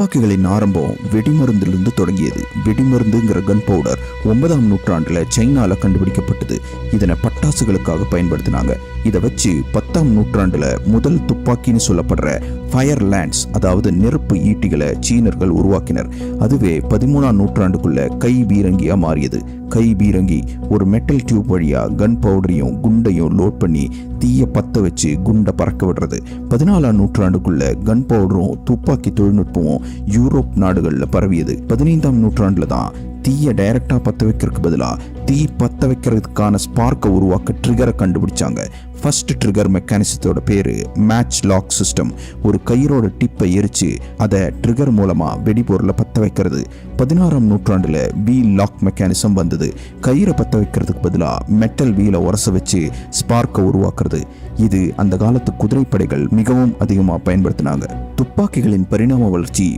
துப்பாக்கிகளின் ஆரம்பம் வெடிமருந்திலிருந்து தொடங்கியது. வெடிமருந்துங்கிற கன் பவுடர் ஒன்பதாம் நூற்றாண்டில் சைனால கண்டுபிடிக்கப்பட்டது. இதனை பட்டாசுகளுக்காக பயன்படுத்தினாங்க. இதை வச்சு பத்தாம் நூற்றாண்டில் முதல் துப்பாக்கின்னு சொல்லப்படுற ஃபயர் லேண்ட்ஸ் அதாவது நெருப்பு ஈட்டிகளை சீனர்கள் உருவாக்கினர். அதுவே பதிமூணாம் நூற்றாண்டுக்குள்ள கை பீரங்கியா மாறியது. கை பீரங்கி ஒரு மெட்டல் டியூப் வழியா கன் பவுடரையும் குண்டையும் லோட் பண்ணி தீய பத்த வச்சு குண்டை பறக்க விடுறது. பதினாலாம் நூற்றாண்டுக்குள்ள கன் பவுடரும் துப்பாக்கி தொழில்நுட்பமும் யூரோப் நாடுகளில் பரவியது. பதினைந்தாம் நூற்றாண்டுல தான் தீயை டைரக்டாக பற்ற வைக்கிறதுக்கு பதிலாக தீ பற்ற வைக்கிறதுக்கான ஸ்பார்க்கை உருவாக்க ட்ரிகரை கண்டுபிடிச்சாங்க. ஃபர்ஸ்ட் ட்ரிகர் மெக்கானிசத்தோட பேர் மேட்ச் லாக் சிஸ்டம் ஒரு கயிறோட டிப்பை எரிச்சு அதை ட்ரிகர் மூலமாக வெடிபொருளை பற்ற வைக்கிறது பதினாறாம் நூற்றாண்டில் வீல் லாக் மெக்கானிசம் வந்தது. கயிறை பற்ற வைக்கிறதுக்கு பதிலாக மெட்டல் வீலை உரச வச்சு ஸ்பார்க்கை உருவாக்குறது. இது அந்த காலத்து குதிரைப்படைகள் மிகவும் அதிகமாக பயன்படுத்தினாங்க. துப்பாக்கிகளின் பரிணாம வளர்ச்சி